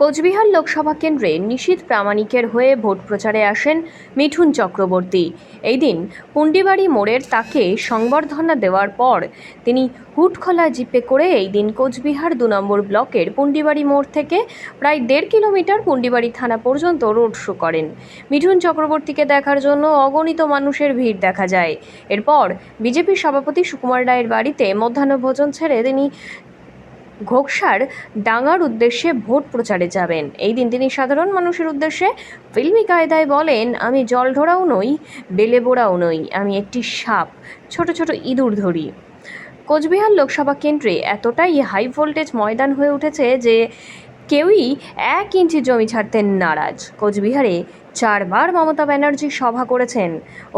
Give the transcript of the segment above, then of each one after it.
কোচবিহার লোকসভা কেন্দ্রে নিশীথ প্রামাণিকের হয়ে ভোট প্রচারে আসেন মিঠুন চক্রবর্তী। এই দিন পুন্ডিবাড়ি মোড়ের তাকে সংবর্ধনা দেওয়ার পর তিনি হুটখোলা জিপে করে এই দিন কোচবিহার দু নম্বর ব্লকের পুন্ডিবাড়ি মোড় থেকে প্রায় দেড় কিলোমিটার পুন্ডিবাড়ি থানা পর্যন্ত রোড শো করেন। মিঠুন চক্রবর্তীকে দেখার জন্য অগণিত মানুষের ভিড় দেখা যায়। এরপর বিজেপি সভাপতি সুকুমার রায়ের বাড়িতে মধ্যাহ্নভোজন ছেড়ে তিনি ঘোকসার ডাঙ্গার উদ্দেশ্যে ভোট প্রচারে যাবেন। এই দিন তিনি সাধারণ মানুষের উদ্দেশ্যে ফিল্মি কায়দায় বলেন, আমি জল ধরাও নই, বেলে বোড়াও নই, আমি একটি সাপ, ছোট ছোট ইঁদুর ধরি। কোচবিহার লোকসভা কেন্দ্রে এতটাই হাই ভোল্টেজ ময়দান হয়ে উঠেছে যে কেউই এক ইঞ্চি জমি ছাড়তে নারাজ। কোচবিহারে চারবার মমতা ব্যানার্জি সভা করেছেন।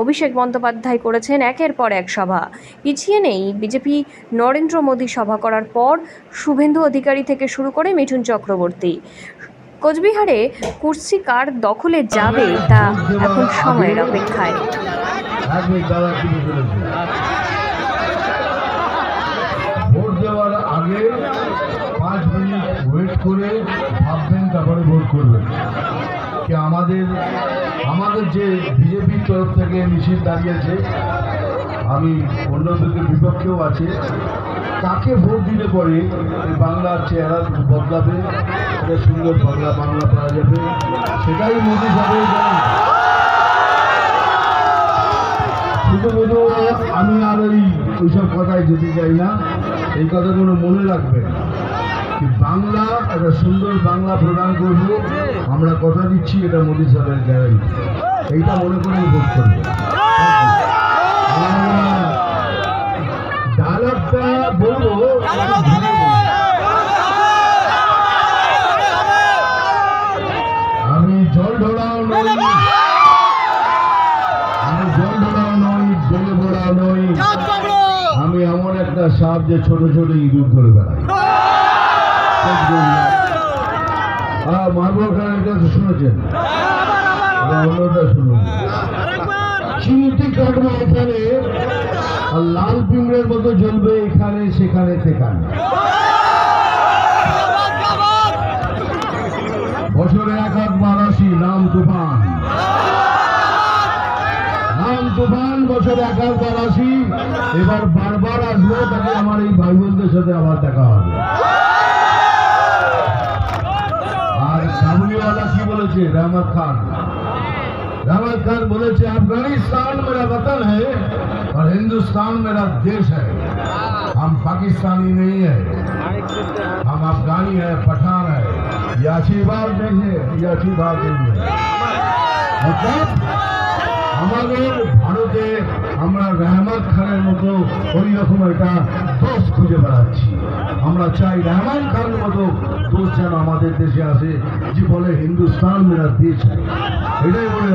অভিষেক বন্দ্যোপাধ্যায় করেছেন একের পর এক সভা। পিছিয়ে নেই বিজেপি নরেন্দ্র মোদী সভা করার পর শুভেন্দু অধিকারী থেকে শুরু করে মিঠুন চক্রবর্তী। কোচবিহারে কুর্সি কার দখলে যাবে তা এখন সময়ের অপেক্ষায়। করে ভাববেন, তারপরে ভোট করবেন। কি আমাদের আমাদের যে বিজেপির তরফ থেকে মিছিল দাঁড়িয়েছে, আমি অন্য দিকের বিপক্ষেও আছে, তাকে ভোট দিলে পরে বাংলার চেহারা বদলাবে, একটা সুন্দর বাংলা বাংলা পাওয়া যাবে। সেটাই মোদী সাহেব শুধু শুধু আমি আর ওই ওইসব কথায় যেতে চাই না, এই কথাগুলো মনে রাখবেন। বাংলা, একটা সুন্দর বাংলা প্রদান করব। আমরা কথা দিচ্ছি, এটা মোদী সাহেবের গ্যারান্টি এইটা মনে করে ভোট করব। ডায়লগটা বলব ধীরে। আমি জল ঢোড়াও নই। আমি জল ঢোড়াও নই, জলে নই। আমি এমন একটা সাপ যে ছোট ছোট ইঁদুর করে বেড়াই হ্যাঁ লাল পিঁমড়ের মতো জ্বলবে এখানে, সেখানে সেখানে। বছরে এক একবার আসি নাম তুফান। নাম তুফান, বছরে এক একবার এবার বারবার আসব তাকে আমার এই ভাই বোনদের সাথে আবার দেখা হবে। কাবুলিওয়ালা কি বলেছে রহমত খান रहमत खान बोले थे अफगानिस्तान मेरा वतन है और हिंदुस्तान मेरा देश है हम पाकिस्तानी नहीं है हम अफगानी है पठान है ये अच्छी बात नहीं है ये अच्छी बात नहीं है मतलब আমাদের ভারতে আমরা রহমত খানের মতো ওই রকম একটা দোষ খুঁজে বেড়াচ্ছি আমরা চাই রহমান খানের মতো দোষ যেন আমাদের দেশে আসে, যে বলে হিন্দুস্তান মেরা দেশ এটাই বলে